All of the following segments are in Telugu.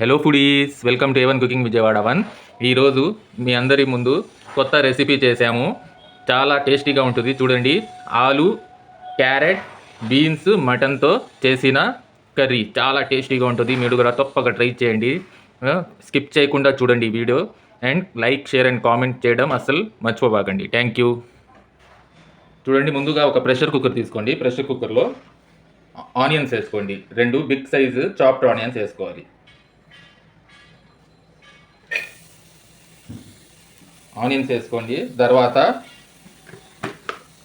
Hello foodies welcome to A one cooking Vijayawada one ఈరోజు మీ అందరి ముందు కొత్త రెసిపీ చేశాము. చాలా టేస్టీగా ఉంటుంది. చూడండి. ఆలు క్యారెట్ బీన్స్ మటన్తో చేసిన కర్రీ. చాలా టేస్టీగా ఉంటుంది. మీరు కూడా తప్పక ట్రై చేయండి. స్కిప్ చేయకుండా చూడండి video. And like share and comment చేయడం అస్సలు మర్చిపోబాకండి. థ్యాంక్ యూ చూడండి ముందుగా ఒక ప్రెషర్ కుక్కర్ తీసుకోండి. ప్రెషర్ కుక్కర్లో ఆనియన్స్ వేసుకోండి. రెండు బిగ్ సైజు చాప్డ్ ఆనియన్స్ వేసుకోవాలి. ఆనియన్స్ వేసుకోండి తర్వాత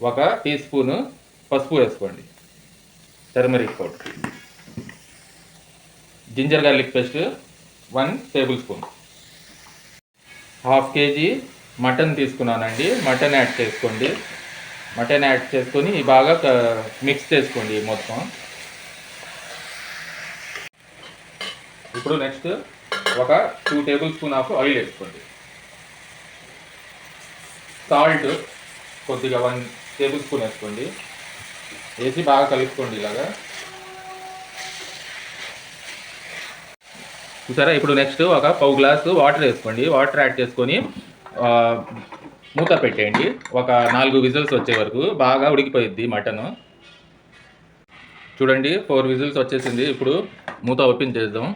ఒక టీ స్పూను పసుపు వేసుకోండి. Turmeric powder ginger garlic paste one tablespoon half KG mutton తీసుకున్నానండి. మటన్ యాడ్ చేసుకోండి. మటన్ యాడ్ చేసుకొని బాగా మిక్స్ చేసుకోండి మొత్తం. ఇప్పుడు నెక్స్ట్ ఒక two tablespoon of oil వేసుకోండి. సాల్ట్ కొద్దిగా వన్ టేబుల్ స్పూన్ వేసుకోండి. వేసి బాగా కలుపుకోండి ఇలాగా. చూసారా? ఇప్పుడు నెక్స్ట్ ఒక పావు గ్లాసు వాటర్ వేసుకోండి. వాటర్ యాడ్ చేసుకొని మూత పెట్టేయండి. ఒక నాలుగు విజిల్స్ వచ్చే వరకు బాగా ఉడికిపోయిద్ది మటన్. చూడండి ఫోర్ విజిల్స్ వచ్చేసింది. ఇప్పుడు మూత ఓపెన్ చేద్దాం.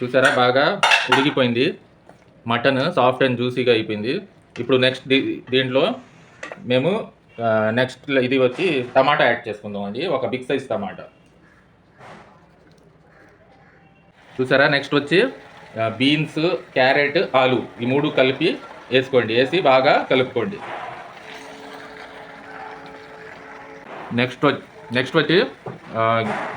చూసారా? బాగా ఉడికిపోయింది. మటన్ సాఫ్ట్ అండ్ జ్యూసీగా అయిపోయింది. ఇప్పుడు నెక్స్ట్ దీంట్లో మేము నెక్స్ట్ ఇది వచ్చి టమాటా యాడ్ చేసుకుందాం అండి. ఒక బిగ్ సైజ్ టమాటా. చూసారా? నెక్స్ట్ వచ్చి బీన్స్ క్యారెట్ ఆలు ఈ మూడు కలిపి వేసుకోండి. వేసి బాగా కలుపుకోండి. నెక్స్ట్ నెక్స్ట్ వచ్చి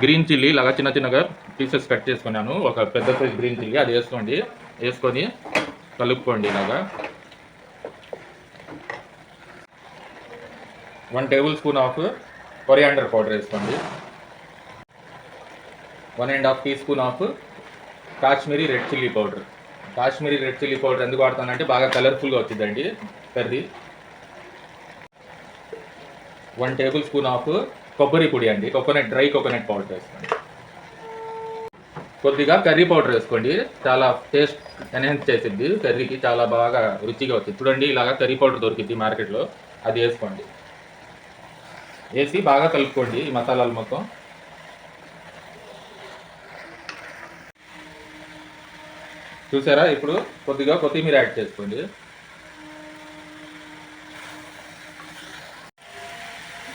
గ్రీన్ చిల్లీ ఇలాగా చిన్న చిన్నగా పీసెస్ కట్ చేసుకున్నాను. ఒక పెద్ద సైజ్ గ్రీన్ చిల్లీ అది వేసుకోండి. వేసుకొని కలుపుకోండి ఇలాగా. One tablespoon of coriander powder వేసుకోండి. One and half teaspoon of Kashmiri red chilli powder. Kashmiri red chilli powder ఎందుకు వాడతానంటే బాగా కలర్ఫుల్గా వచ్చిందండి curry. One tablespoon of కొబ్బరి పొడి అండి. కోకోనట్ డ్రై కోకోనట్ పౌడర్ వేసుకోండి. కొద్దిగా కర్రీ పౌడర్ వేసుకోండి. చాలా టేస్ట్ ఎన్హాన్స్ చేసింది. కర్రీకి చాలా బాగా రుచిగా వచ్చింది. చూడండి ఇలాగా కర్రీ పౌడర్ దొరికింది మార్కెట్లో. అది వేసుకోండి. వేసి బాగా కలుపుకోండి ఈ మసాలాలు మొత్తం. చూసారా? ఇప్పుడు కొద్దిగా కొత్తిమీర యాడ్ చేసుకోండి.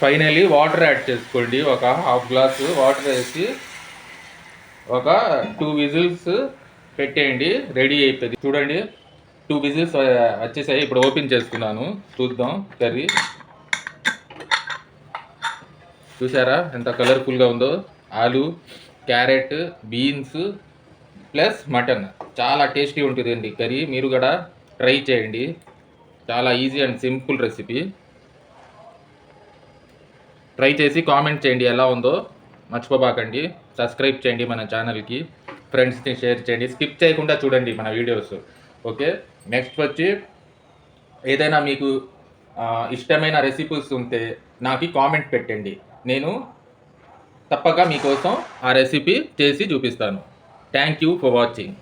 ఫైనలీ వాటర్ యాడ్ చేసుకోండి. ఒక హాఫ్ గ్లాస్ వాటర్ వేసి ఒక టూ విజిల్స్ పెట్టేయండి. రెడీ అయిపోయింది. చూడండి. టూ విజిల్స్ వచ్చేసాయి. ఇప్పుడు ఓపెన్ చేసుకున్నాను. చూద్దాం. కర్రీ. చూసారా ఎంత కలర్ఫుల్గా ఉందో. ఆలు క్యారెట్ బీన్స్ ప్లస్ మటన్. చాలా టేస్టీ ఉంటుందండి కర్రీ. మీరు కూడా ట్రై చేయండి. చాలా easy and simple recipe. Try చేసి కామెంట్ చేయండి ఎలా ఉందో. మర్చిపోబాకండి. సబ్స్క్రైబ్ చేయండి మన ఛానల్కి. ఫ్రెండ్స్ని షేర్ చేయండి. స్కిప్ చేయకుండా చూడండి మన వీడియోస్. ఓకే? నెక్స్ట్ వచ్చి ఏదైనా మీకు ఇష్టమైన రెసిపీస్ ఉంటే నాకు కామెంట్ పెట్టండి. నేను తప్పక మీకోసం ఆ రెసిపీ చేసి చూపిస్తాను. Thank you for watching